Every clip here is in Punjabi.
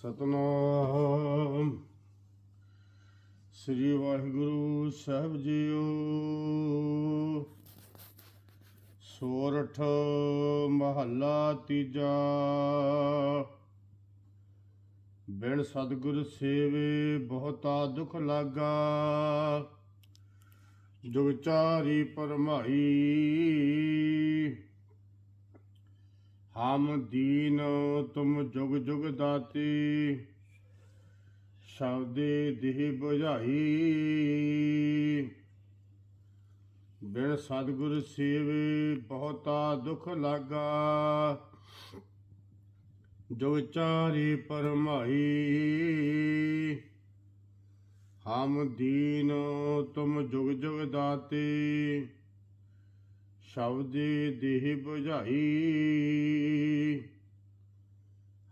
ਸਤਨਾਮ। ਸ੍ਰੀ ਵਾਹਿਗੁਰੂ ਸਾਹਿਬ ਜੀਓ। ਸੋਰਠ ਮਹੱਲਾ ਤੀਜਾ। ਬਿਨ ਸਤਿਗੁਰ ਸੇਵੇ ਬਹੁਤਾ ਦੁਖ ਲਾਗਾ। ਜੁਗ ਚਾਰੀ ਪਰਮਾਈ ਹਮ ਦੀਨ ਤੁਮ ਜੁਗ ਜੁਗ ਦਾਤੀ, ਸ਼ਬਦੇ ਦੇਹ 부ਝਾਈ ਬਿਨ ਸਤਿਗੁਰ ਸੇਵੇ ਬਹੁਤਾ ਦੁਖ ਲਾਗਾ ਜੋ ਚਾਰੀ ਪਰਮਾਈ। ਹਮ ਦੀਨ ਤੁਮ ਜੁਗ ਜੁਗ ਦਾਤੇ ਸ਼ਬਦੇ ਦੇਹ 부ਝਾਈ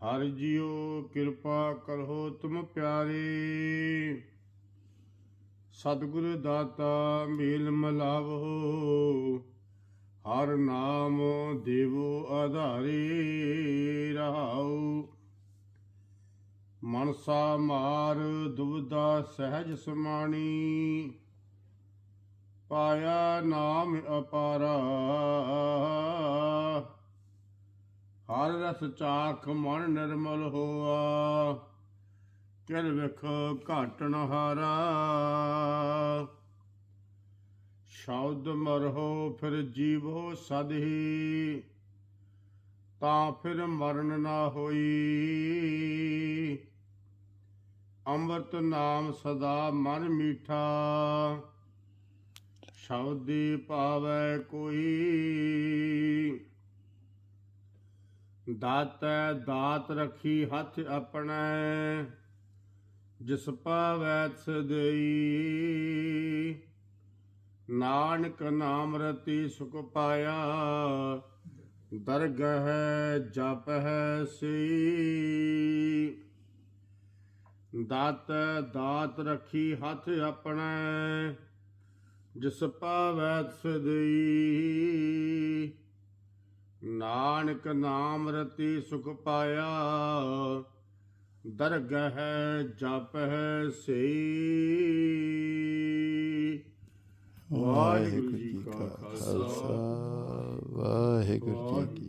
ਹਰ ਜੀਓ ਕਿਰਪਾ ਕਰੋ ਤੁਮ ਪਿਆਰੇ। ਸਤਿਗੁਰ ਦਾਤਾ ਮੇਲ ਮਲਾਵੋ। ਹਰ ਨਾਮ ਦੇਵੋ ਆਧਾਰੇ ਰਹਾਉ। ਮਨਸਾ ਮਾਰ ਦੁਬਦਾ ਸਹਿਜ ਸਮਾਣੀ। ਪਾਇਆ ਨਾਮ ਅਪਾਰਾ। ਹਰ ਰਸ ਚਾਖ ਮਨ ਨਿਰਮਲ ਹੋਆ ਕਿਲ ਵਿਖ ਘਾਟਣ ਹਾਰਾ। ਸ਼ਬਦ ਮਰਹੋ ਫਿਰ ਜੀਵੋ ਸਦਹੀ, ਤਾਂ ਫਿਰ ਮਰਨ ਨਾ ਹੋਈ। ਅੰਮ੍ਰਿਤ ਨਾਮ ਸਦਾ ਮਨ ਮੀਠਾ। ਸ਼ਬਦੀ ਪਾਵੈ ਕੋਈ। ਦਾਤੈ ਦਾਤ ਰਖੀ ਹੱਥ ਆਪਣੈ, ਜਿਸ ਪਾਵੈ ਸਦਈ ਨਾਨਕ ਨਾਮ ਰਤੀ ਸੁਖ ਪਾਇਆ, ਦਰਗਹ ਜਪ ਹੈ ਸੀ ਦਾਤ ਦਾਤ ਰਖੀ ਹੱਥ ਆਪਣੈ ਜਿਸ ਪਾਵੈ ਸਦਈ। ਨਾਨਕ ਨਾਮ ਰਤੀ ਸੁਖ ਪਾਇਆ ਦਰਗਹ ਜਪ ਹੈ ਸਈ। ਵਾਹਿਗੁਰੂ ਜੀ ਕਾ ਖਾਲਸਾ। ਵਾਹਿਗੁਰੂ ਜੀ ਕੀ